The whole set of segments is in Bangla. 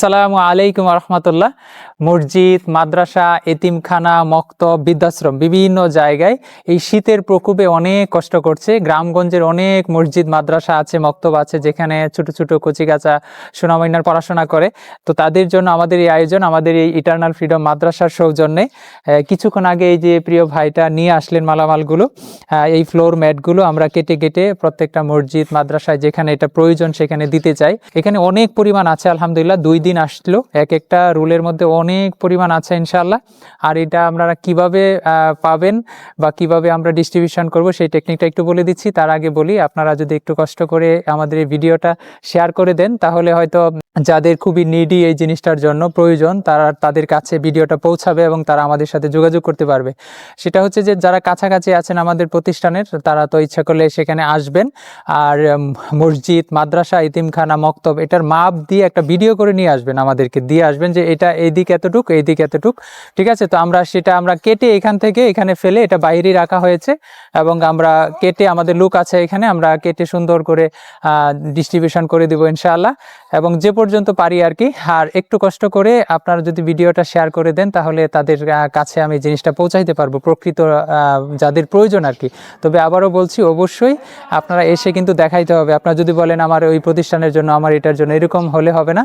আসসালামু আলাইকুম রহমতুল্লাহ মসজিদ, মাদ্রাসা, এতিমখানা, মক্তব, বৃদ্ধাশ্রম বিভিন্ন জায়গায় এই শীতের প্রকোপে অনেক কষ্ট করছে। গ্রামগঞ্জের অনেক মসজিদ, মাদ্রাসা আছে, মক্তব আছে, যেখানে ছোট ছোট কচিকাচা সোনামাইনার পড়াশোনা করে। তো তাদের জন্য আমাদের এই আয়োজন, আমাদের এই ইটার্নাল ফ্রিডম মাদ্রাসার সৌজন্যে। কিছুক্ষণ আগে এই যে প্রিয় ভাইটা নিয়ে আসলেন মালামালগুলো এই ফ্লোর ম্যাটগুলো আমরা কেটে কেটে প্রত্যেকটা মসজিদ, মাদ্রাসায় যেখানে এটা প্রয়োজন সেখানে দিতে চাই। এখানে অনেক পরিমাণ আছে, আলহামদুলিল্লাহ। দুই দিন আসলো, এক একটা রুলের মধ্যে অনেক পরিমাণ আছে ইনশাল্লাহ আর এটা আপনারা কীভাবে পাবেন বা কীভাবে আমরা ডিস্ট্রিবিউশন করব সেই টেকনিকটা একটু বলে দিচ্ছি। তার আগে বলি, আপনারা যদি একটু কষ্ট করে আমাদের এই ভিডিওটা শেয়ার করে দেন, তাহলে হয়তো যাদের খুবই নিডি এই জিনিসটার জন্য প্রয়োজন, তারা তাদের কাছে ভিডিওটা পৌঁছাবে এবং তারা আমাদের সাথে যোগাযোগ করতে পারবে। সেটা হচ্ছে যে, যারা কাছাকাছি আছেন আমাদের প্রতিষ্ঠানের, তারা তো ইচ্ছা করলে সেখানে আসবেন। আর মসজিদ, মাদ্রাসা, ইতিমখানা, মক্তব, এটার মাপ দিয়ে একটা ভিডিও করে নিয়ে আসবেন। আমাদেরকে দিয়ে আসবেন যে এটা এই এইদিক এতটুক এইদিক এতটুক। ঠিক আছে? তো আমরা সেটা আমরা কেটে এখান থেকে এখানে ফেলে এটা বাইরেই রাখা হয়েছে এবং আমরা কেটে আমাদের লুক আছে এখানে, আমরা কেটে সুন্দর করে ডিস্ট্রিবিউশন করে দিব ইনশাআল্লাহ। এবং যে পর্যন্ত পারি আর কি, আর একটু কষ্ট করে আপনারা যদি ভিডিওটা শেয়ার করে দেন, তাহলে তাদের কাছে আমি জিনিসটা পৌঁছাইতে পারব, প্রকৃত যাদের প্রয়োজন আর কি। তবে আবারও বলছি, অবশ্যই আপনারা এসে কিন্তু দেখাইতে হবে। আপনারা যদি বলেন, আমার ওই প্রতিষ্ঠানের জন্য, আমার এটার জন্য এরকম হলে হবে না।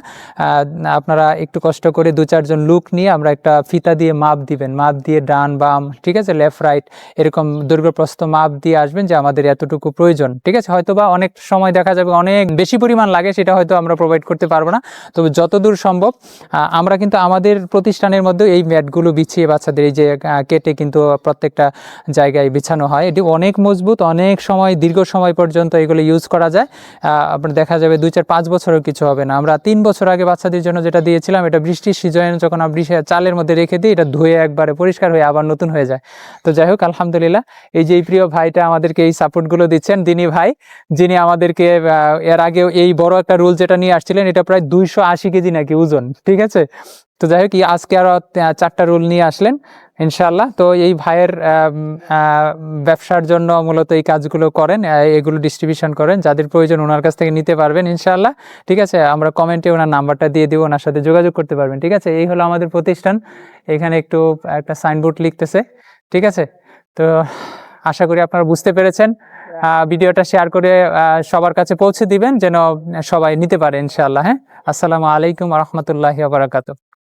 আপনারা একটু কষ্ট করে দু চারজন লুক নিয়ে আমরা একটা ফিতা দিয়ে মাপ দিবেন। মাপ দিয়ে ডান, বাম, ঠিক আছে লেফট রাইট এরকম দৈর্ঘ্যপ্রস্থ মাপ দিয়ে আসবেন যে আমাদের এতটুকু প্রয়োজন, ঠিক আছে? হয়তো বা অনেক সময় দেখা যাবে অনেক বেশি পরিমাণ লাগে, সেটা হয়তো আমরা প্রোভাইড করতে পারব না। তবে যতদূর সম্ভব আমরা কিন্তু আমাদের প্রতিষ্ঠানের মধ্যে এই ম্যাটগুলো বিছিয়ে বাচ্চাদের, এই যে কেটে কিন্তু প্রত্যেকটা জায়গায় বিছানো হয়। এটি অনেক মজবুত, অনেক সময়, দীর্ঘ সময় পর্যন্ত এগুলো ইউজ করা যায়। আপনার দেখা যাবে দুই চার পাঁচ বছরও কিছু হবে না। আমরা তিন বছর আগে বাচ্চাদের জন্য যেটা দিয়েছিলাম, এটা বৃষ্টির সিজনে, যখন আমরা চালের মধ্যে রেখে দিই, এটা ধুয়ে একবারে পরিষ্কার হয়ে আবার নতুন হয়ে যায়। তো যাই হোক, আলহামদুলিল্লাহ, এই যে প্রিয় ভাইটা আমাদেরকে এই সাপোর্টগুলো দিচ্ছেন, দিনী ভাই, যিনি আমাদেরকে এর আগেও এই বড় একটা রুল যেটা নিয়ে আসছিলেন, এটা প্রায় দুইশো আশি কেজি নাকি ওজন, ঠিক আছে? তো যাই হোক আজকে আরও চারটা রুল নিয়ে আসলেন ইনশাল্লাহ তো এই ভাইয়ের ব্যবসার জন্য মূলত এই কাজগুলো করেন এগুলো ডিস্ট্রিবিউশন করেন যাদের প্রয়োজন ওনার কাছ থেকে নিতে পারবেন ইনশাল্লাহ ঠিক আছে? আমরা কমেন্টে ওনার নাম্বারটা দিয়ে দিব ওনার সাথে যোগাযোগ করতে পারবেন ঠিক আছে? এই হলো আমাদের প্রতিষ্ঠান। এখানে একটু একটা সাইনবোর্ড লিখতেছে ঠিক আছে? তো আশা করি আপনারা বুঝতে পেরেছেন। ভিডিওটা শেয়ার করে সবার কাছে পৌঁছে দিবেন যেন সবাই নিতে পারে ইনশাআল্লাহ হ্যাঁ? আসসালামু আলাইকুম রহমতুল্লাহি বারাকাতু